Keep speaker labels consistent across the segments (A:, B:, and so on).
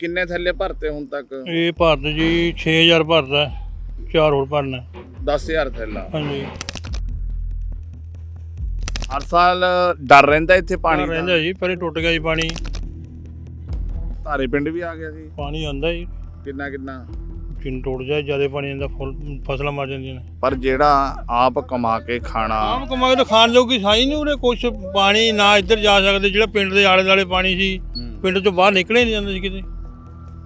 A: ਕਿੰਨੇ ਥੱਲੇ ਭਰਤੇ ਹੁਣ ਤੱਕ?
B: ਇਹ ਭਾਰਤ ਜੀ 6000 ਭਰਦਾ ਚਾਰ ਹੋਰ ਭਰਨਾ ਹੈ।
A: 10000 ਥੈਲਾ।
B: ਹਾਂਜੀ।
A: ਹਰ ਸਾਲ ਡਰ ਰਹਿੰਦਾ ਇੱਥੇ ਪਾਣੀ ਦਾ?
B: ਰਹਿੰਦਾ ਜੀ ਪਰੇ ਟੁੱਟ ਗਿਆ ਜੀ ਪਾਣੀ।
A: ਧਾਰੇ ਪਿੰਡ ਵੀ ਆ ਗਿਆ ਸੀ?
B: ਪਾਣੀ ਆਂਦਾ ਜੀ।
A: ਕਿੰਨਾ ਕਿੰਨਾ?
B: ਜਿੰਨ ਟੁੱਟ ਜਾਏ ਜ਼ਿਆਦਾ ਪਾਣੀ ਆਂਦਾ ਫੁੱਲ ਫਸਲਾਂ ਮਰ ਜਾਂਦੀਆਂ ਨੇ।
A: ਪਰ ਜਿਹੜਾ ਆਪ ਕਮਾ ਕੇ ਖਾਣਾ
B: ਆਮ ਕਮਾਏ ਤਾਂ ਖਾਣ ਜੋਗੀ ਸਾਈ ਨਹੀਂ ਉਰੇ ਕੁਛ ਪਾਣੀ ਨਾ ਇੱਧਰ ਜਾ ਸਕਦੇ ਜਿਹੜਾ ਪਿੰਡ ਦੇ ਆਲੇ ਦੁਆਲੇ ਪਾਣੀ ਸੀ। ਪਿੰਡ ਚੋਂ ਬਾਹਰ ਨਿਕਲੇ ਨਹੀਂ ਜਾਂਦੇ ਸੀ ਕਿਤੇ।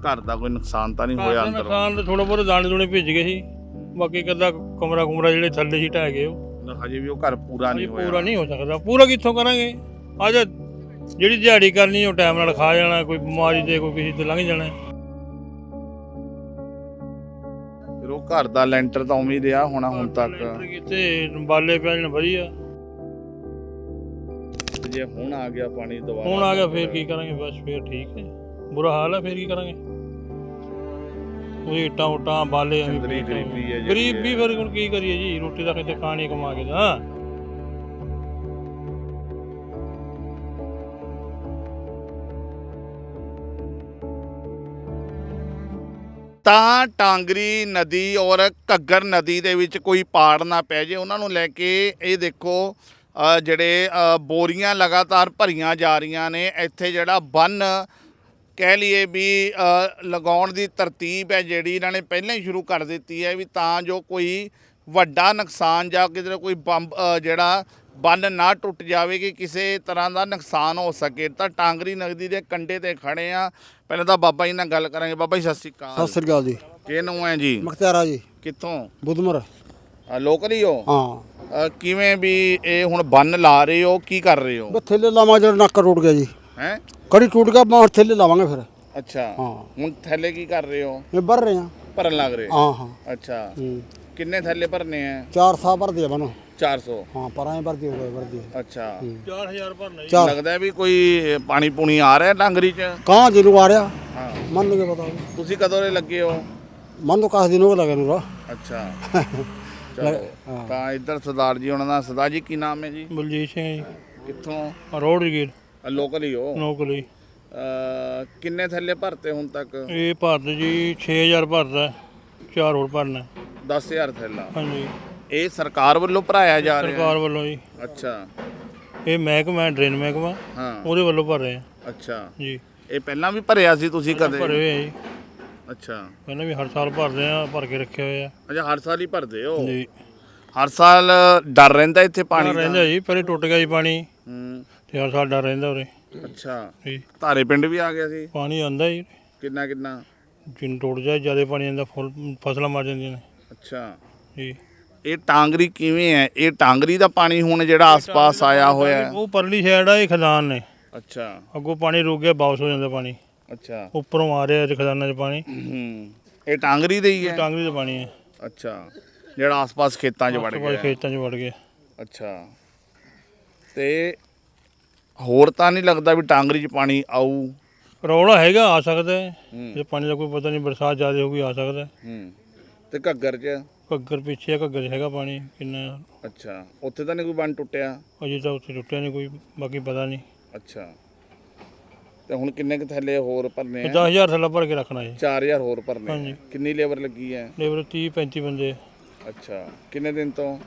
A: ਘਰ ਦਾ ਕੋਈ ਨੁਕਸਾਨ ਤਾਂ ਨਹੀਂ ਹੋਇਆ ਅੰਦਰ?
B: ਨੁਕਸਾਨ ਤਾਂ ਥੋੜਾ ਬਹੁਤ ਦਾਣੇ ਦੂਣੇ ਭਿੱਜ ਗਏ ਸੀ। ਬਾਕੀ ਕੱਦਾ ਕਮਰਾ ਕੁਮਰਾ ਜਿਹੜੇ ਥੱਲੇ ਸੀ ਢਹਿ ਗਏ ਉਹ।
A: ਹਜੇ ਵੀ ਉਹ ਘਰ ਪੂਰਾ ਨਹੀਂ ਹੋਇਆ।
B: ਪੂਰਾ ਨਹੀਂ ਹੋ ਸਕਦਾ। ਪੂਰਾ ਕਿੱਥੋਂ ਕਰਾਂਗੇ? ਅੱਜ ਜਿਹੜੀ ਦਿਹਾੜੀ ਕਰਨੀ ਉਹ ਟਾਈਮ ਨਾਲ ਖਾ ਜਾਣਾ ਕੋਈ ਬਿਮਾਰੀ ਤੇ ਕੋਈ ਕਿਸੇ ਤੇ ਲੰਘ ਜਾਣਾ।
A: ਫਿਰ ਉਹ ਘਰ ਦਾ ਲੈਂਟਰ ਤਾਂ ਉਵੇਂ ਹੀ ਰਿਹਾ ਹੋਣਾ ਹੁਣ ਤੱਕ।
B: ਕਿਤੇ ਬਾਲੇ ਪੈ ਜਾਣ ਵਧੀਆ।
A: ਜੇ ਹੁਣ ਆ ਗਿਆ ਪਾਣੀ ਦੁਬਾਰਾ
B: ਹੁਣ ਆ ਗਿਆ ਫੇਰ ਕੀ ਕਰਾਂਗੇ? ਬਸ ਫੇਰ ਠੀਕ ਹੈ। ਬੁਰਾ ਹਾਲ ਹੈ ਫੇਰ ਕੀ ਕਰਾਂਗੇ? ਉਹ ਇੱਟਾਂ ਉਟਾਂ ਬਾਲੇ ਐਵੇਂ
A: ਚੰਦਰੀ
B: ਪਏ ਤੋਂ।
A: ਗਰੀਬੀ ਹੈ ਜਿਹੜੀ
B: ਗਰੀਬੀ ਫਿਰ ਹੁਣ ਕੀ ਕਰੀਏ ਜੀ? ਰੋਟੀ ਦਾ ਕਿਤੇ ਖਾਣੀ ਕਮਾ ਕੇ ਤਾਂ।
A: ਤਾਂ ਟਾਂਗਰੀ ਨਦੀ ਔਰ ਘੱਗਰ ਨਦੀ ਦੇ ਵਿੱਚ ਕੋਈ ਪਾੜ ਨਾ ਪੈ ਜੇ ਉਹਨਾਂ ਨੂੰ ਲੈ ਕੇ ਇਹ ਦੇਖੋ ਅ, ਜਿਹੜੇ ਅ, ਬੋਰੀਆਂ ਲਗਾਤਾਰ ਭਰੀਆਂ ਜਾ ਰਹੀਆਂ ਨੇ। ਇੱਥੇ ਜਿਹੜਾ ਬੰਨ ਕਹਿ ਲਈਏ ਵੀ ਲਗਾਉਣ ਦੀ ਤਰਤੀਬ ਹੈ ਜਿਹੜੀ ਇਹਨਾਂ ਨੇ ਪਹਿਲਾਂ ਹੀ ਸ਼ੁਰੂ ਕਰ ਦਿੱਤੀ ਹੈ ਵੀ ਤਾਂ ਜੋ ਕੋਈ ਵੱਡਾ ਨੁਕਸਾਨ ਜਾਂ ਕਿਤੇ ਕੋਈ ਬੰਬ ਜਿਹੜਾ ਬੰਨ ਨਾ ਟੁੱਟ ਜਾਵੇ ਕਿ ਕਿਸੇ ਤਰ੍ਹਾਂ ਦਾ ਨੁਕਸਾਨ ਹੋ ਸਕੇ। ਤਾਂ ਟਾਂਗਰੀ ਨਦੀ ਦੇ ਕੰਢੇ ਤੇ ਖੜੇ ਆ ਪਹਿਲਾਂ ਤਾਂ ਬਾਬਾ ਜੀ ਨਾਲ ਗੱਲ ਕਰਾਂਗੇ। ਬਾਬਾ ਜੀ ਸਤਿ ਸ਼੍ਰੀ
C: ਸਤਿ
A: ਅਕਾਲ
C: ਸ੍ਰੀ ਅਕਾਲ ਜੀ।
A: ਕੀ ਨਾਮ ਹੈ ਜੀ?
C: ਮਖਤਿਆਰਾ ਜੀ।
A: ਕਿੱਥੋਂ?
C: ਬੁੱਧਮਰ।
A: ਲੋਕਲ ਹੀ ਹੋ?
C: ਹਾਂ।
A: ਕਿਵੇਂ ਵੀ ਇਹ ਹੁਣ ਬੰਨ ਲਾ ਰਹੇ ਹੋ ਕੀ ਕਰ ਰਹੇ ਹੋ?
C: ਥੱਲੇ ਲਾਵਾਂ ਜਿਹੜਾ ਨੱਕ ਟੁੱਟ ਗਿਆ ਜੀ।
A: ਹੈ?
C: ਕੜੀ ਟੁੱਟ ਗਿਆ ਬਾਹਰ ਥੱਲੇ ਲਾਵਾਂਗੇ ਫਿਰ।
A: ਅੱਛਾ।
C: ਹਾਂ।
A: ਹੁਣ ਥੱਲੇ ਕੀ ਕਰ ਰਹੇ ਹੋ?
C: ਇਹ ਭਰ ਰਹੇ
A: ਭਰਨ ਲੱਗ ਰਹੇ
C: ਹਾਂ? ਹਾਂ
A: ਅੱਛਾ।
C: ਹੂੰ।
A: ਕਿੰਨੇ ਥੱਲੇ ਭਰਨੇ ਆ?
C: ਚਾਰ ਸਾਹ ਭਰਦੇ ਆ ਬਨੋ
A: 400
C: ਹਾਂ ਪਰਾਂ ਹੀ ਭਰਦੀ ਹੋ ਗਏ ਭਰਦੀ
A: ਅੱਛਾ।
B: 4000 ਭਰਨਾ ਜੀ।
C: ਚਾਰ।
A: ਲੱਗਦਾ ਵੀ ਕੋਈ ਪਾਣੀ ਪੂਣੀ ਆ ਰਿਹਾ ਟਾਂਗਰੀ ਚ?
C: ਕਹਾਂ ਜਿਹਨੂੰ ਆ ਰਿਹਾ।
A: ਹਾਂ।
C: ਮਨ ਨੂੰ ਕੀ ਪਤਾ
A: ਤੁਸੀਂ ਕਦੋਂ ਦੇ ਲੱਗੇ ਹੋ?
C: ਮਨ ਨੂੰ ਕਾਸ ਦਿਨ ਹੋ ਲਗੇ ਨੂੰ ਰਾ
A: ਅੱਛਾ। ਚਲੋ।
C: ਹਾਂ।
A: ਤਾਂ ਇੱਧਰ ਸਰਦਾਰ ਜੀ ਉਹਨਾਂ ਦਾ ਸਰਦਾਰ ਜੀ ਕੀ ਨਾਮ ਹੈ ਜੀ?
B: ਬਲਜੀਤ ਸਿੰਘ ਜੀ।
A: ਕਿੱਥੋਂ?
B: ਰੋਡ ਗੇਟ
A: ਲੋਕਲ ਹੀ ਹੋ
B: ਨੌਕਰੀ
A: ਅ, ਕਿੰਨੇ ਥੱਲੇ ਭਰਤੇ ਹੁਣ ਤੱਕ?
B: ਇਹ ਭਾਰਤ ਜੀ 6000 ਭਰਦਾ ਚਾਰ ਹੋਰ ਭਰਨਾ। ਹੈ।
A: 10000 ਥੈਲਾ।
B: ਹਾਂਜੀ।
A: ਇਹ ਸਰਕਾਰ ਵੱਲੋਂ ਭਰਾਇਆ ਜਾ ਰਿਹਾ?
B: ਸਰਕਾਰ ਵੱਲੋਂ ਜੀ।
A: ਅੱਛਾ।
B: ਇਹ ਮਹਿਕਮਾ ਹੈ, ਡਰੇਨ ਮਹਿਕਮਾ।
A: ਹਾਂ।
B: ਉਹਦੇ ਵੱਲੋਂ ਭਰ ਰਹੇ ਆ।
A: ਅੱਛਾ।
B: ਜੀ।
A: ਇਹ ਪਹਿਲਾਂ ਵੀ ਭਰਿਆ ਸੀ ਤੁਸੀਂ ਕਦੇ?
B: ਭਰੇ ਹੋਏ ਆ ਜੀ।
A: ਅੱਛਾ।
B: ਪਹਿਲਾਂ ਵੀ ਹਰ ਸਾਲ ਭਰਦੇ ਆ ਭਰ ਕੇ ਰੱਖੇ ਹੋਏ ਆ।
A: ਅੱਛਾ ਹਰ ਸਾਲ ਹੀ ਭਰਦੇ ਹੋ?
B: ਜੀ।
A: ਹਰ ਸਾਲ ਡਰ ਰਹਿੰਦਾ ਇੱਥੇ ਪਾਣੀ
B: ਪਾਣੀ
A: ਦਾ?
B: ਰਹਿੰਦਾ ਜੀ ਪਰੇ ਟੁੱਟ ਗਿਆ ਜੀ ਪਾਣੀ।
A: ਹੂੰ।
B: ਤੇ ਸਾਲ ਡਰ ਰਹਿੰਦਾ ਉਰੇ।
A: ਅੱਛਾ।
B: ਜੀ
A: ਧਾਰੇ ਪਿੰਡ ਵੀ ਆ ਗਿਆ ਸੀ?
B: ਪਾਣੀ ਆਂਦਾ ਜੀ
A: ਕਿੰਨਾ ਕਿੰਨਾ?
B: ਜਿੰਨ ਟੁੱਟ ਜਾਏ ਜ਼ਿਆਦਾ ਪਾਣੀ ਆਂਦਾ ਫੁੱਲ ਫਸਲਾਂ ਮਰ ਜਾਂਦੀਆਂ ਨੇ।
A: ਅੱਛਾ।
B: ਜੀ
A: ਇਹ ਟਾਂਗਰੀ ਕਿਵੇਂ ਹੈ? ਇਹ ਟਾਂਗਰੀ ਦਾ ਪਾਣੀ ਹੁਣ ਜਿਹੜਾ ਆਸ-ਪਾਸ ਆਇਆ ਹੋਇਆ ਹੈ।
B: ਉਹ ਪਰਲੀ ਸਾਈਡ ਆ ਇਹ ਖਦਾਨ ਨੇ।
A: ਅੱਛਾ।
B: ਅੱਗੋਂ ਪਾਣੀ ਰੁਕ ਗਿਆ ਵਾਪਸ ਹੋ ਜਾਂਦਾ ਪਾਣੀ।
A: ਅੱਛਾ।
B: ਉੱਪਰੋਂ ਆ ਰਿਹਾ ਇਹ ਖਦਾਨਾਂ 'ਚ ਪਾਣੀ।
A: ਹੂੰ। ਇਹ ਟਾਂਗਰੀ ਦੇ ਹੀ ਹੈ?
B: ਟਾਂਗਰੀ ਦਾ ਪਾਣੀ ਹੈ।
A: ਅੱਛਾ। ਜਿਹੜਾ ਆਸ-ਪਾਸ ਖੇਤਾਂ 'ਚ ਵੜ ਗਿਆ।
B: ਖੇਤਾਂ 'ਚ ਵੜ ਗਿਆ।
A: ਅੱਛਾ। ਤੇ ਹੋਰ ਤਾਂ ਨਹੀਂ ਲੱਗਦਾ ਵੀ ਟਾਂਗਰੀ 'ਚ ਪਾਣੀ ਆਊ।
B: ਰੌਲਾ ਹੈਗਾ ਆ ਸਕਦਾ ਹੈ।
A: ਹੂੰ।
B: ਜੇ ਪਾਣੀ ਦਾ ਕੋਈ ਪਤਾ ਨਹੀਂ ਬਰਸਾਤ ਜ਼ਿਆਦਾ ਹੋਊਗੀ ਆ ਸਕਦਾ ਹੈ।
A: ਹੂੰ। ਤੇ ਘੱਗਰ 'ਚ?
B: ਘੱਗਰ ਪਿੱਛੇ ਆ ਘੱਗਰ 'ਚ ਹੈਗਾ ਪਾਣੀ ਕਿੰਨਾ।
A: ਅੱਛਾ। ਉੱਥੇ ਤਾਂ ਨਹੀਂ ਕੋਈ ਬੰਨ ਟੁੱਟਿਆ?
B: ਅਜੇ ਤਾਂ ਉੱਥੇ ਟੁੱਟਿਆ ਨਹੀਂ ਕੋਈ ਬਾਕੀ ਪਤਾ ਨਹੀਂ।
A: ਅੱਛਾ। ਤੇ ਹੁਣ ਕਿੰਨੇ ਕੁ ਥੱਲੇ ਹੋਰ ਭਰਨੇ ਆ?
B: 10000 ਥੱਲਾ ਭਰ ਕੇ ਰੱਖਣਾ ਜੀ
A: 4000 ਹੋਰ ਭਰਨੇ ਆ।
B: ਹਾਂਜੀ।
A: ਕਿੰਨੀ ਲੇਬਰ ਲੱਗੀ ਹੈ?
B: ਲੇਬਰ 30 35 ਬੰਦੇ।
A: ਅੱਛਾ। ਕਿੰਨੇ ਦਿਨ ਤੋਂ?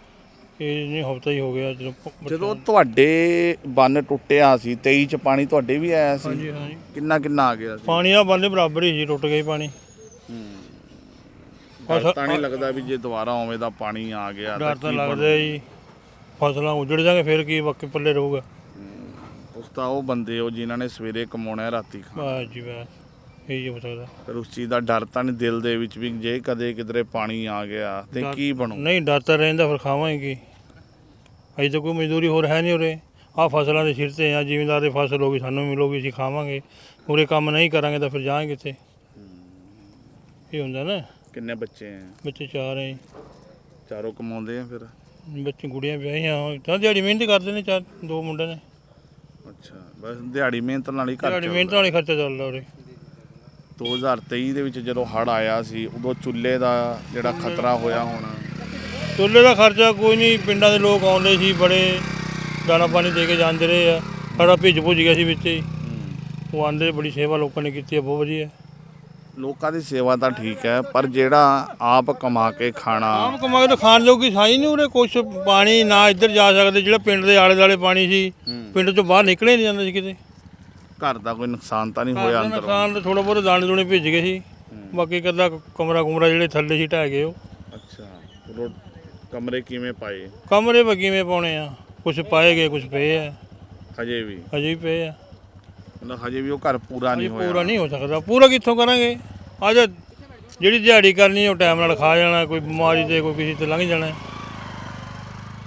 B: ਇਹ ਨਹੀਂ ਹਫਤਾ ਹੀ ਹੋ ਗਿਆ ਜਦੋਂ ਪ-
A: ਜਦੋਂ ਤੁਹਾਡੇ ਬੰਨ ਟੁੱਟਿਆ ਸੀ 23 ਚ ਪਾਣੀ ਤੁਹਾਡੇ ਵੀ ਆਇਆ ਸੀ?
B: ਹਾਂਜੀ ਹਾਂਜੀ।
A: ਕਿੰਨਾ ਕਿੰਨਾ ਆ ਗਿਆ ਸੀ?
B: ਪਾਣੀ ਆ ਬੰਦੇ ਬਰਾਬਰ ਹੀ ਜੀ ਟੁੱਟ ਗਿਆ ਜੀ ਪਾਣੀ।
A: ਡਰ ਤਾਂ ਨਹੀਂ ਲੱਗਦਾ ਵੀ ਜੇ ਦੁਬਾਰਾ ਉਵੇਂ ਦਾ ਪਾਣੀ ਆ ਗਿਆ
B: ਡਰ ਤਾਂ
A: ਕੀ ਬਣੂ?
B: ਲੱਗਦਾ ਜੀ। ਫਸਲਾਂ ਉਜੜ ਜਾਣਗੇ ਫਿਰ ਕੀ ਬਾਕੀ ਪੱਲੇ ਰਹੂਗਾ।
A: ਉਸ ਤਾਂ ਉਹ ਬੰਦੇ ਹੋ ਜਿਨ੍ਹਾਂ ਨੇ ਸਵੇਰੇ ਕਮਾਉਣਾ ਹੈ, ਰਾਤੀ ਖਾਣਾ।
B: ਬਸ ਜੀ ਬਸ। ਇਹ ਹੀ ਹੋ ਸਕਦਾ।
A: ਫਿਰ ਉਸ ਚੀਜ਼ ਦਾ ਡਰ ਤਾਂ ਨਹੀਂ ਦਿਲ ਦੇ ਵਿੱਚ ਵੀ ਜੇ ਕਦੇ ਕਿਧਰੇ ਪਾਣੀ ਆ ਗਿਆ ਤੇ
B: ਡਰ-
A: ਕੀ ਬਣੂ?
B: ਨਹੀਂ ਡਰ ਤਾਂ ਰਹਿੰਦਾ ਫਿਰ ਖਾਵਾਂਗੇ। ਕੀ ਅਜੇ ਤਾਂ ਕੋਈ ਮਜ਼ਦੂਰੀ ਹੋਰ ਹੈ ਨਹੀਂ ਉਰੇ। ਆ ਫਸਲਾਂ ਦੇ ਸਿਰ ਤੇ ਆ ਜ਼ਿਮੀਂਦਾਰ ਦੀ ਫਸਲ ਹੋਗੀ ਸਾਨੂੰ ਮਿਲੂਗੀ ਅਸੀਂ ਖਾਵਾਂਗੇ। ਉਰੇ ਕੰਮ ਨਹੀਂ ਕਰਾਂਗੇ ਤਾਂ ਫਿਰ ਜਾਵਾਂਗੇ ਕਿੱਥੇ? ਇਹ ਹੁੰਦਾ ਨਾ।
A: ਕਿੰਨੇ ਬੱਚੇ ਆ?
B: ਬੱਚੇ ਚਾਰ ਹੈ
A: ਚਾਰੋਂ ਕਮਾਉਂਦੇ ਆ ਫਿਰ?
B: ਬੱਚੇ ਗੁੜੀਆਂ ਵਿਆਹੀਆਂ ਹੋਏ ਤਾਂ ਦਿਹਾੜੀ ਮਿਹਨਤ ਕਰਦੇ ਨੇ ਚਾਰ ਦੋ ਮੁੰਡੇ ਨੇ।
A: ਅੱਛਾ ਬਸ ਦਿਹਾੜੀ ਮਿਹਨਤ ਨਾਲ ਹੀ ਘਰ
B: ਦਿਹਾੜੀ
A: ਚੱਲਦਾ
B: ਮਿਹਨਤ ਵਾਲੇ ਖਰਚਾ ਚੱਲਦਾ ਉਰੇ।
A: 2023 ਦੇ ਵਿੱਚ ਜਦੋਂ ਹੜ ਆਇਆ ਸੀ ਉਦੋਂ ਚੁੱਲ੍ਹੇ ਦਾ ਜਿਹੜਾ ਖਤਰਾ ਹੋਇਆ ਹੋਣਾ।
B: ਚੁੱਲ੍ਹੇ ਦਾ ਖਰਚਾ ਕੋਈ ਨਹੀਂ ਪਿੰਡਾਂ ਦੇ ਲੋਕ ਆਉਂਦੇ ਸੀ ਬੜੇ ਦਾਣਾ ਪਾਣੀ ਦੇ ਕੇ ਜਾਂਦੇ ਰਹੇ ਆ। ਸਾਡਾ ਭਿੱਜ ਭੁੱਜ ਗਿਆ ਸੀ ਵਿੱਚ ਹੀ। ਉਹ ਆਂਦੇ ਬੜੀ ਸੇਵਾ ਲੋਕਾਂ ਨੇ ਕੀਤੀ ਹੈ ਬਹੁਤ ਵਧੀਆ।
A: ਲੋਕਾਂ ਦੀ ਸੇਵਾ ਤਾਂ ਠੀਕ ਹੈ ਪਰ ਜਿਹੜਾ ਆਪ ਕਮਾ ਕੇ ਖਾਣਾ
B: ਆਮ ਕਮਾ ਕੇ ਤਾਂ ਖਾਣ ਜੋਗੀ ਸਾਈ ਨਹੀਂ ਉਰੇ ਕੁਛ ਪਾਣੀ ਨਾ ਇੱਧਰ ਜਾ ਸਕਦੇ ਜਿਹੜਾ ਪਿੰਡ ਦੇ ਆਲੇ ਦੁਆਲੇ ਪਾਣੀ ਸੀ ਪਿੰਡ ਤੋਂ ਬਾਹਰ ਨਿਕਲੇ ਨਹੀਂ ਜਾਂਦਾ ਸੀ ਕਿਤੇ।
A: ਘਰ ਦਾ ਕੋਈ ਨੁਕਸਾਨ ਤਾਂ ਨਹੀਂ ਹੋਇਆ ਅੰਦਰ?
B: ਨੁਕਸਾਨ ਤਾਂ ਥੋੜਾ ਬਹੁਤ ਦਾਣੇ ਦੂਣੇ ਭਿੱਜ ਗਏ ਸੀ। ਬਾਕੀ ਕੱਲਾ ਕਮਰਾ ਕੁਮਰਾ ਜਿਹੜੇ ਥੱਲੇ ਸੀ ਢਹਿ ਗਏ ਉਹ।
A: ਅੱਛਾ ਰੋ- ਕਮਰੇ ਕਿਵੇਂ ਪਾਏ?
B: ਕਮਰੇ ਵਾ ਕਿਵੇਂ ਪਾਉਣੇ ਆ? ਕੁਛ ਪਾਏ ਗਏ ਕੁਛ ਪਏ ਆ।
A: ਹਜੇ ਵੀ?
B: ਅਜੇ ਵੀ ਪਏ ਆ।
A: ਮਤਲਬ ਹਜੇ ਵੀ ਉਹ ਘਰ ਪੂਰਾ ਨਹੀਂ
B: ਪੂਰਾ
A: ਹੋਇਆ?
B: ਨਹੀਂ ਹੋ ਸਕਦਾ। ਪੂਰਾ ਕਿੱਥੋਂ ਕਰਾਂਗੇ? ਅੱਜ ਜਿਹੜੀ ਦਿਹਾੜੀ ਕਰਨੀ ਉਹ ਟਾਈਮ ਨਾਲ ਖਾ ਜਾਣਾ ਕੋਈ ਬਿਮਾਰੀ ਤੇ ਕੋਈ ਕਿਸੇ ਤੇ ਲੰਘ ਜਾਣਾ।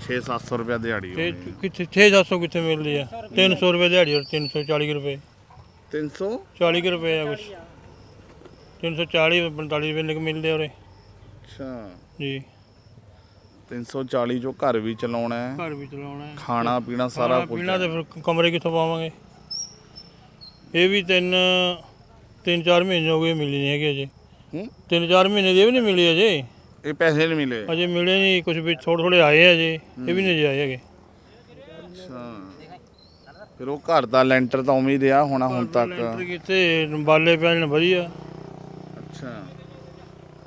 A: 6-700 ਰੁਪਏ ਦਿਹਾੜੀ
B: ਤੇ
A: ਹੋਣੀ।
B: ਕਿੱਥੇ 6-700 ਕਿੱਥੇ ਮਿਲਦੀ ਆ? 300 ਰੁਪਏ ਦਿਹਾੜੀ ਔਰ 340 ਰੁਪਏ।
A: 300
B: 40 ਕੁ ਰੁਪਏ ਆ ਕੁਛ। 340 45 ਰੁਪਏ ਨਿਕ ਮਿਲਦੇ
A: ਅੱਛਾ।
B: ਜੀ।
A: 340 ਜੋ ਘਰ ਵੀ ਚਲਾਉਣਾ ਹੈ
B: ਘਰ ਵੀ ਚਲਾਉਣਾ ਹੈ।
A: ਖਾਣਾ ਪੀਣਾ ਸਾਰਾ ਕੁਝ
B: ਪੀਣਾ ਤੇ ਫਿਰ ਕਮਰੇ ਕਿੱਥੋਂ ਪਾਵਾਂਗੇ? ਇਹ ਵੀ ਤਿੰਨ ਤਿੰਨ ਚਾਰ ਮਹੀਨੇ ਹੋ ਗਏ ਮਿਲੀ ਨਹੀਂ ਹੈਗੀ ਅਜੇ।
A: ਹੂੰ?
B: ਤਿੰਨ ਚਾਰ ਮਹੀਨੇ ਦੀ ਇਹ ਵੀ ਨਹੀਂ ਮਿਲੀ ਅਜੇ?
A: ਇਹ ਪੈਸੇ ਨਹੀਂ ਮਿਲੇ।
B: ਅਜੇ ਮਿਲੇ ਨਹੀਂ ਕੁਝ ਵੀ ਥੋੜੇ ਥੋੜੇ ਆਏ ਆ ਅਜੇ। ਇਹ ਵੀ ਨਹੀਂ ਆਏ ਹੈਗੇ।
A: ਅੱਛਾ। ਫਿਰ ਉਹ ਘਰ ਦਾ ਲੈਂਟਰ ਤਾਂ ਉਵੇਂ ਹੀ ਰਿਹਾ ਹੋਣਾ ਹੁਣ ਤੱਕ।
B: ਲੈਂਟਰ ਕੀਤੇ ਬਾਲੇ ਪੈਣ ਵਧੀਆ।
A: ਅੱਛਾ।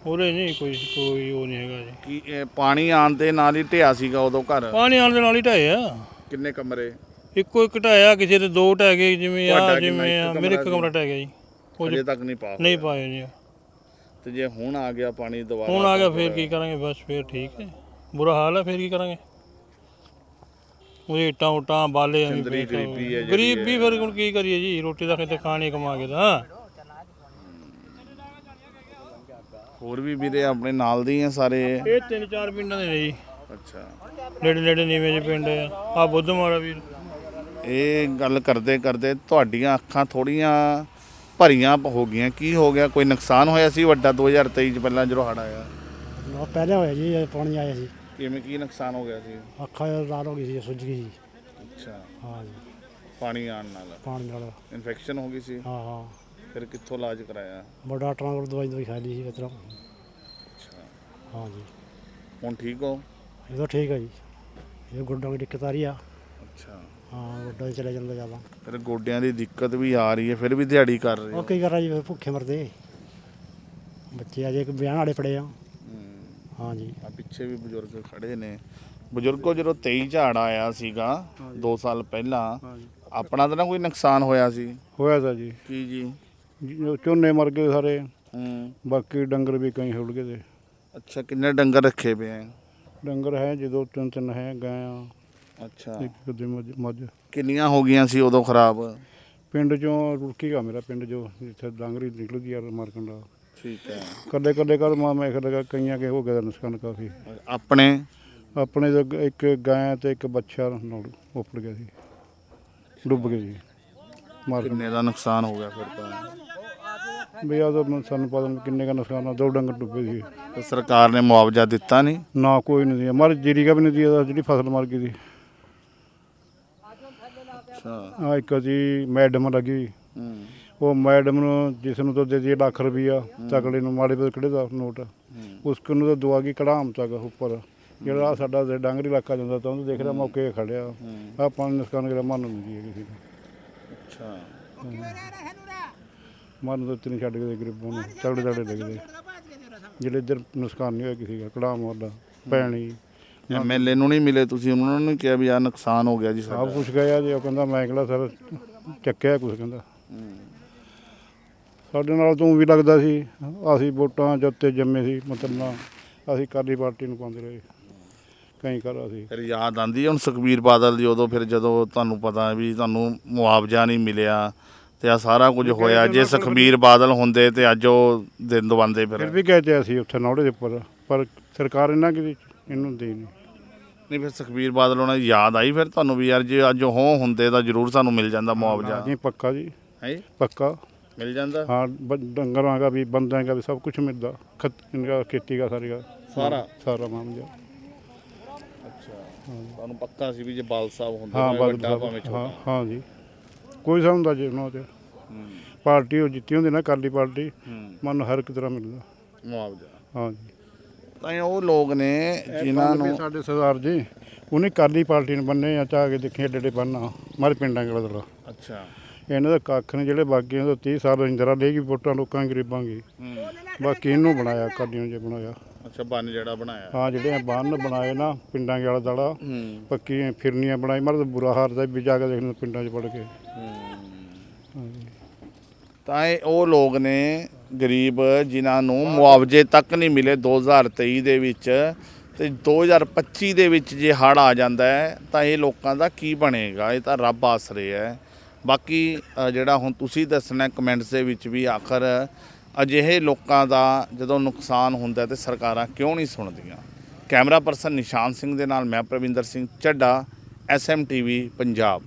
B: ਉਹਦੇ ਨਹੀਂ ਕੋਈ ਕੋਈ ਉਹ ਨਹੀਂ ਹੈਗਾ ਜੀ
A: ਕੀ ਇਹ ਪਾਣੀ ਆਉਣ ਦੇ ਨਾਲ ਹੀ ਢਿਆ ਸੀਗਾ ਉਦੋਂ ਘਰ?
B: ਪਾਣੀ ਆਉਣ ਦੇ ਨਾਲ ਹੀ ਢਾਏ ਆ
A: ਕਿੰਨੇ ਕਮਰੇ?
B: ਇੱਕੋ ਇੱਕ ਢਾਇਆ ਕਿਸੇ ਦੇ ਦੋ ਢਹਿ ਗਏ ਜਿਵੇਂ
A: ਤੁਹਾਡਾ
B: ਆ
A: ਕਿੰਨਾ?
B: ਜਿਵੇਂ
A: ਇੱਕ
B: ਆ।
A: ਕਮਰਾ
B: ਮੇਰੇ ਇੱਕ? ਕਮਰਾ ਢਹਿ ਗਿਆ ਜੀ। ਉਹ
A: ਅਜੇ ਤੱਕ ਨਹੀਂ ਪਾ
B: ਨਹੀਂ। ਪਾਏ ਜੀ।
A: ਤੇ ਜੇ ਹੁਣ ਆ ਗਿਆ ਪਾਣੀ ਦੁਬਾਰਾ
B: ਹੁਣ ਆ ਗਿਆ ਫੇਰ ਕੀ ਕਰਾਂਗੇ? ਬਸ ਫੇਰ ਠੀਕ ਹੈ। ਬੁਰਾ ਹਾਲ ਹੈ ਫੇਰ ਕੀ ਕਰਾਂਗੇ? ਉਹਦੇ ਇੱਟਾਂ ਉਟਾਂ ਬਾਲੇ
A: ਚੰਦਰੀ ਗਰੀਬੀ ਹੈ
B: ਗਰੀਬੀ ਫਿਰ ਹੁਣ ਕੀ ਕਰੀਏ ਜੀ? ਰੋਟੀ ਦਾ ਕਿਤੇ ਖਾਣੀ ਕਮਾ ਕੇ ਤਾਂ।
A: ਹੋਰ ਵੀ ਵੀਰੇ ਆਪਣੇ ਨਾਲ ਦੇ ਹੀ ਆ ਸਾਰੇ।
B: ਇਹ ਤਿੰਨ ਚਾਰ ਪਿੰਡਾਂ ਦੇ ਨੇ ਜੀ।
A: ਅੱਛਾ।
B: ਨੇੜੇ ਨੇੜੇ ਨੀਵੇਂ ਜਿਹੇ ਪਿੰਡ ਆ। ਆ ਬੁੱਧ ਮਾਰਾ ਵੀਰ।
A: ਇਹ ਗੱਲ ਕਰਦੇ ਕਰਦੇ ਤੁਹਾਡੀਆਂ ਅੱਖਾਂ ਥੋੜੀਆਂ ਭਰੀਆਂ ਹੋ ਗਈਆਂ। ਕੀ ਹੋ ਗਿਆ? ਕੋਈ ਨੁਕਸਾਨ ਹੋਇਆ ਸੀ ਵੱਡਾ 2023 ਚ ਪਹਿਲਾਂ ਜਦੋਂ ਹੜ ਆਇਆ?
C: ਉਹ ਪਹਿਲੇ ਹੋਇਆ ਜੀ ਇਹ ਪਾਣੀ ਆਇਆ ਸੀ।
A: ਕਿਵੇਂ ਕੀ ਨੁਕਸਾਨ ਹੋ ਗਿਆ ਸੀ?
C: ਅੱਖਾਂ ਲਾਲ ਹੋ ਗਈ ਸੀ ਸੁੱਜ ਗਈ ਸੀ।
A: ਅੱਛਾ।
C: ਹਾਂ ਜੀ।
A: ਪਾਣੀ ਆਉਣ ਨਾਲ?
C: ਪਾਣੀ ਨਾਲ।
A: ਇਨਫੈਕਸ਼ਨ ਹੋ ਗਈ ਸੀ?
C: ਹਾਂ ਹਾਂ।
A: ਫਿਰ ਕਿੱਥੋਂ ਇਲਾਜ ਕਰਾਇਆ?
C: ਬੜਾ ਡਾਕਟਰਾਂ ਕੋਲ ਦਵਾਈ ਦਵਾਈ ਖਾ ਲਈ ਸੀ ਇਤਰਾ
A: ਅੱਛਾ।
C: ਹਾਂ ਜੀ।
A: ਹੁਣ ਠੀਕ ਹੋ?
C: ਇਹ ਤਾਂ ਠੀਕ ਹੈ ਜੀ। ਇਹ ਗੁੱਡਾਂ ਦੀ ਦਿੱਕਤ ਆ ਰਹੀ ਆ।
A: ਅੱਛਾ।
C: ਹਾਂ ਗੁੱਡਾਂ 'ਚ ਚਲੇ ਜਾਂਦਾ ਜ਼ਿਆਦਾ।
A: ਫਿਰ ਗੋਡਿਆਂ ਦੀ ਦਿੱਕਤ ਵੀ ਆ ਰਹੀ ਹੈ ਫਿਰ ਵੀ ਦਿਹਾੜੀ ਕਰ ਰਹੇ
C: ਉਹ
A: ਹੋ?
C: ਕੀ ਕਰਾਂ ਜੀ ਫਿਰ ਭੁੱਖੇ ਮਰਦੇ। ਬੱਚੇ ਅਜੇ ਇੱਕ ਵਿਆਹ ਵਾਲੇ ਪੜੇ ਆ।
A: ਹੂੰ।
C: ਹਾਂ ਜੀ।
A: ਆ ਪਿੱਛੇ ਵੀ ਬਜ਼ੁਰਗ ਖੜੇ ਨੇ। ਬਜ਼ੁਰਗੋ ਜਦੋਂ 23 ਝਾੜ ਆਇਆ ਸੀਗਾ 2 ਸਾਲ ਪਹਿਲਾਂ ਆਪਣਾ ਤਾਂ ਨਾ ਕੋਈ ਨੁਕਸਾਨ ਹੋਇਆ ਸੀ?
D: ਹੋਇਆ ਤਾਂ ਜੀ।
A: ਕੀ ਜੀ?
D: ਜੀ, ਝੋਨੇ ਮਰ ਗਏ ਸਾਰੇ।
A: ਹੂੰ।
D: ਬਾਕੀ ਡੰਗਰ ਵੀ ਕਈ ਹੁੜ ਗਏ ਤੇ।
A: ਅੱਛਾ ਕਿੰਨੇ ਡੰਗਰ ਰੱਖੇ ਪਏ ਆ?
D: ਡੰਗਰ ਹੈ ਜਦੋਂ ਤਿੰਨ ਤਿੰਨ ਹੈ ਗਾਂ
A: ਅੱਛਾ।
D: ਇੱਕ ਕਦੇ ਮੱਝ ਮੱਝ।
A: ਕਿੰਨੀਆਂ ਹੋ ਗਈਆਂ ਸੀ ਉਦੋਂ ਖਰਾਬ?
D: ਪਿੰਡ ਚੋਂ ਰੁੜਕੀਗਾ ਮੇਰਾ ਪਿੰਡ ਜੋ ਜਿੱਥੇ ਡਾਂਗਰੀ ਨਿਕਲਦੀ ਆ ਮਾਰਕੰਡਾ।
A: ਠੀਕ ਹੈ।
D: ਕਦੇ ਕਦੇ ਕਰ ਮਾ ਮੈਂ ਖਦਾ ਕਈਆਂ ਕੇ ਹੋ ਗਿਆ ਦਾ ਨੁਕਸਾਨ ਕਾਫੀ।
A: ਆਪਣੇ?
D: ਆਪਣੇ ਤਾਂ ਇੱਕ ਗਾਂ ਤੇ ਇੱਕ ਬੱਚਾ ਨਾਲ ਉੱਪੜ ਗਿਆ ਸੀ। ਡੁੱਬ ਗਿਆ ਜੀ। ਮਾਰ
A: ਕਿੰਨੇ ਦਾ ਨੁਕਸਾਨ ਹੋ ਗਿਆ ਫਿਰ ਤਾਂ?
D: ਵੀ ਆ ਤਾਂ ਸਾਨੂੰ ਪਤਾ ਨਹੀਂ ਕਿੰਨੇ ਦਾ ਨੁਕਸਾਨ ਆ ਦੋ ਡੰਗਰ ਡੁੱਬੇ ਸੀ।
A: ਤੇ ਸਰਕਾਰ ਨੇ ਮੁਆਵਜ਼ਾ ਦਿੱਤਾ ਨਹੀਂ
D: ਨਾ ਕੋਈ ਨਹੀਂ ਦਿਆ। ਮਰ ਜੀਰੀ ਕਾ ਵੀ ਨਹੀਂ ਦਿਆ ਜਿਹੜੀ ਫਸਲ ਮਰ ਗਈ ਸੀ।
A: ਅੱਛਾ
D: ਆ ਇੱਕ ਜੀ ਮੈਡਮ ਲੱਗੀ।
A: ਹੂੰ।
D: ਉਹ ਮੈਡਮ ਨੂੰ ਜਿਸ ਨੂੰ ਤਾਂ ਦੇ ਦੀ ਲੱਖ ਰੁਪਈਆ ਤਕੜੇ ਨੂੰ ਮਾੜੇ ਤੋਂ ਕਿਹੜੇ ਦਾ ਨੋਟ? ਉਸ ਨੂੰ ਤਾਂ ਦਵਾ ਗਈ ਕੜਾਮ ਤੱਕ ਉੱਪਰ। ਜਿਹੜਾ ਆਹ ਸਾਡਾ ਤੇ ਡਾਂਗਰੀ ਇਲਾਕਾ ਜਾਂਦਾ ਤਾਂ ਉਹਨੂੰ ਦੇਖ ਰਿਹਾ ਮੌਕੇ ਖੜਿਆ। ਆ ਪਾਣੀ ਨੁਕਸਾਨ ਕਰਿਆ ਮਨ ਨੂੰ ਜੀ ਕਿਸੇ ਨੂੰ
A: ਅੱਛਾ।
D: ਮਨ ਤੋਂ ਤਿੰਨ ਛੱਡ ਕੇ ਦੇ ਗਰੀਬਾਂ ਨੂੰ। ਤਗੜੇ ਤਗੜੇ ਲੱਗਦੇ। ਜਿਹੜੇ ਇੱਧਰ ਨੁਕਸਾਨ ਨਹੀਂ ਹੋਇਆ ਕਿਸੇ ਦਾ ਕੜਾਮ ਵਾਲਾ ਪੈਣੀ।
A: ਐਮਐਲਏ ਨੂੰ ਨਹੀਂ ਮਿਲੇ ਤੁਸੀਂ ਉਹਨਾਂ ਨੂੰ ਕਿਹਾ ਵੀ ਆ ਨੁਕਸਾਨ ਹੋ ਗਿਆ ਜੀ
D: ਸਭ
A: ਸਾਡਾ
D: ਕੁਛ ਗਿਆ ਜੀ ਉਹ ਕਹਿੰਦਾ ਮੈਂ ਕਿਹੜਾ ਸਰ ਚੱਕਿਆ ਕੁਛ ਕਹਿੰਦਾ। ਸਾਡੇ ਨਾਲ ਤੋਂ ਵੀ ਲੱਗਦਾ ਸੀ ਅਸੀਂ ਵੋਟਾਂ ਜਦ ਤੇ ਜੰਮੇ ਸੀ ਮਤਲਬ ਨਾ ਅਸੀਂ ਕਾਲੀ ਪਾਰਟੀ ਨੂੰ ਪਾਉਂਦੇ ਰਹੇ। ਕਈ ਕਰ ਅਸੀਂ
A: ਫਿਰ ਯਾਦ ਆਂਦੀ ਹੁਣ ਸੁਖਬੀਰ ਬਾਦਲ ਦੀ ਉਦੋਂ ਫਿਰ ਜਦੋਂ ਤੁਹਾਨੂੰ ਪਤਾ ਵੀ ਤੁਹਾਨੂੰ ਮੁਆਵਜ਼ਾ ਨਹੀਂ ਮਿਲਿਆ ਤੇ ਆ ਸਾਰਾ ਕੁਝ ਹੋਇਆ। ਜੇ ਸੁਖਬੀਰ ਬਾਦਲ ਹੁੰਦੇ ਤੇ ਅੱਜ ਉਹ ਦਿਨ ਦਵਾਂਦੇ
D: ਫਿਰ।
A: ਫਿਰ
D: ਵੀ ਗਏ ਤੇ ਅਸੀਂ ਉੱਥੇ ਨੌੜੇ ਦੇ ਉੱਪਰ ਪਰ ਸਰਕਾਰ ਇਹਨਾਂ ਕਿ ਇਹਨੂੰ ਦੇ ਨਹੀਂ।
A: ਨਹੀਂ ਫਿਰ ਸੁਖਬੀਰ ਬਾਦਲ ਉਹਨਾਂ ਦੀ ਯਾਦ ਆਈ ਫਿਰ ਤੁਹਾਨੂੰ ਵੀ ਯਾਰ ਜੇ ਅੱਜ ਉਹ ਹੁੰਦੇ ਤਾਂ ਜ਼ਰੂਰ ਸਾਨੂੰ ਮਿਲ ਜਾਂਦਾ ਮੁਆਵਜ਼ਾ।
D: ਜੀ ਪੱਕਾ ਜੀ।
A: ਹੈ?
D: ਪੱਕਾ।
A: ਮਿਲ ਜਾਂਦਾ?
D: ਹਾਂ ਬ- ਡੰਗਰਾਂ ਦਾ ਵੀ ਬੰਦਿਆਂ ਦਾ ਵੀ ਸਭ ਕੁਝ ਮਿਲਦਾ। ਖਤ ਇਨਕਾ ਖੇਤੀ ਦਾ ਸਾਰੀ ਦਾ
A: ਸਾਰਾ?
D: ਸਾਰਾ ਮਾਮਲਾ
A: ਅੱਛਾ। ਤੁਹਾਨੂੰ ਪੱਕਾ ਸੀ ਵੀ ਜੇ ਬਾਲ ਸਾਹਿਬ ਹੁੰਦੇ
D: ਹਾਂ
A: ਭਾਵੇਂ ਵੱਡਾ ਭਾਵੇਂ
D: ਹਾਂ
A: ਛੋਟਾ।
D: ਹਾਂ ਜੀ। ਕੋਈ ਸਮਝਦਾ ਜੀ ਉਹਨਾਂ ਤੇ
A: ਹੂੰ।
D: ਪਾਰਟੀ ਉਹ ਜਿੱਤੀ ਹੁੰਦੀ ਨਾ ਕਾਲੀ ਪਾਰਟੀ
A: ਹੂੰ।
D: ਮਨ ਨੂੰ ਹਰ ਇੱਕ ਤਰ੍ਹਾਂ ਮਿਲਦਾ।
A: ਮੁਆਵਜ਼ਾ।
D: ਹਾਂ ਜੀ।
A: ਤਾਂ ਇਹ ਉਹ ਲੋਕ ਨੇ ਜਿਨ੍ਹਾਂ ਨੂੰ
D: ਸਾਡੇ ਸਰਦਾਰ ਜੀ ਉਹਨੇ ਕਾਲੀ ਪਾਰਟੀ ਨੂੰ ਬੰਨੇ ਆ ਚਾਹ ਕੇ ਦੇਖੀ ਏਡੇ ਏਡੇ ਬੰਨਾ ਮਾਰੇ ਪਿੰਡਾਂ ਕੋਲ ਦਾ
A: ਅੱਛਾ।
D: ਇਹਨਾਂ ਦਾ ਕੱਖ ਨੇ ਜਿਹੜੇ ਬਾਕੀਆਂ ਦਾ 30 ਸਾਲ ਇੰਦਰਾ ਲੈ ਗਈ ਵੋਟਾਂ ਲੋਕਾਂ ਗਰੀਬਾਂ
A: ਹੂੰ।
D: ਬਾਕੀ ਇਹਨੂੰ ਬਣਾਇਆ ਕਾਦੀਆਂ ਜੇ ਬਣਾਇਆ।
A: ਅੱਛਾ ਬੰਨ ਜਿਹੜਾ ਬਣਾਇਆ।
D: ਹਾਂ ਜਿਹੜੇ ਬੰਨ ਬਣਾਏ ਨਾ ਪਿੰਡਾਂ ਦੇ ਆਲਾ ਦਾਲਾ
A: ਹੂੰ।
D: ਪੱਕੀਆਂ ਫਿਰਨੀਆਂ ਬਣਾਈ ਮਰ ਬੁਰਾ ਹਾਲ ਦਾ ਵੀ ਜਾ ਕੇ ਦੇਖਣ ਪਿੰਡਾਂ 'ਚ ਵੜ ਕੇ।
A: ਤਾਂ ਇਹ ਉਹ ਲੋਕ ਨੇ ਗਰੀਬ ਜਿਨ੍ਹਾਂ ਨੂੰ ਮੁਆਵਜ਼ੇ ਤੱਕ ਨਹੀਂ ਮਿਲੇ 2023 ਦੇ ਵਿੱਚ ਤੇ 2025 ਦੇ ਵਿੱਚ ਜੇ ਹੜ ਆ ਜਾਂਦਾ ਹੈ, ਤਾਂ ਇਹ ਲੋਕਾਂ ਦਾ ਕੀ ਬਣੇਗਾ? ਇਹ ਤਾਂ ਰੱਬ ਆਸਰੇ ਹੈ। ਬਾਕੀ ਜਿਹੜਾ ਹੁਣ ਤੁਸੀਂ ਦੱਸਣਾ ਕਮੈਂਟਸ ਦੇ ਵਿੱਚ ਵੀ ਆਖਰ ਅਜਿਹੇ ਲੋਕਾਂ ਦਾ ਜਦੋਂ ਨੁਕਸਾਨ ਹੁੰਦਾ ਤੇ ਸਰਕਾਰਾਂ ਕਿਉਂ ਨਹੀਂ ਸੁਣਦੀਆਂ? ਕੈਮਰਾ ਪਰਸਨ ਨਿਸ਼ਾਨ ਸਿੰਘ ਦੇ ਨਾਲ ਮੈਂ ਪ੍ਰਵਿੰਦਰ ਸਿੰਘ ਚੱਡਾ ਐਸਐਮਟੀਵੀ ਪੰਜਾਬ।